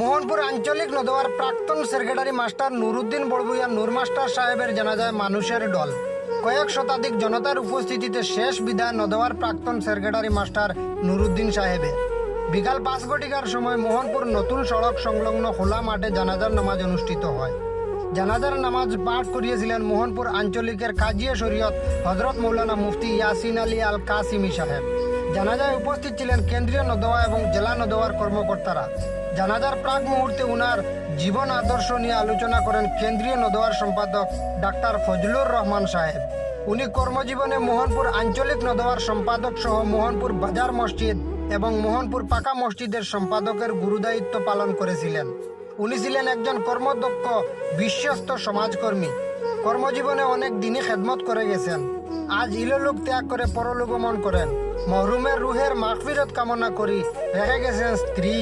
মোহনপুর আঞ্চলিক নদোয়ার প্রাক্তন সেক্রেটারি মাস্টার নুরুদ্দিন বড়বুইয়া নূর মাস্টার সাহেবের জানাজায় মানুষের দল কয়েক শতাধিক জনতার উপস্থিতিতে শেষ বিদায় নদোয়ার প্রাক্তন সেক্রেটারি মাস্টার নুরুদ্দিন সাহেবের। বিকাল পাঁচ ঘটিকার সময় মোহনপুর নতুন সড়ক সংলগ্ন খোলা মাঠে জানাজার নামাজ অনুষ্ঠিত হয়। জানাজার নামাজ পাঠ করিয়েছিলেন মোহনপুর আঞ্চলিকের কাজিয়া শরীয়ত হজরত মৌলানা মুফতি ইয়াসিন আলী আল কাসিমি সাহেব। জানাজায় উপস্থিত ছিলেন কেন্দ্রীয় নদোয়া এবং জেলা নদোয়ার কর্মকর্তারা। জানাজার প্রাক মুহূর্তে উনার জীবন আদর্শ নিয়ে আলোচনা করেন কেন্দ্রীয় নদোয়ার সম্পাদক ডাক্তার ফজলুর রহমান সাহেব। উনি কর্মজীবনে মোহনপুর আঞ্চলিক নদোয়ার সম্পাদক সহ মোহনপুর বাজার মসজিদ এবং মোহনপুর পাকা মসজিদের সম্পাদকের গুরুদায়িত্ব পালন করেছিলেন। উনি ছিলেন একজন কর্মদক্ষ, বিশ্বস্ত সমাজকর্মী। কর্মজীবনে অনেক দিনই খেদমত করে গেছেন। আজ ইললোক ত্যাগ করে পরলোগমন করেন। মহরুমের রুহের মাগফিরত কামনা করি। রেখে গেছেন স্ত্রী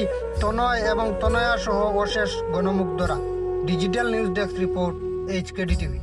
তনয় এবং তনয়া সহ অশেষ গণমুগ্ধরা। Digital news desk report, HKD TV.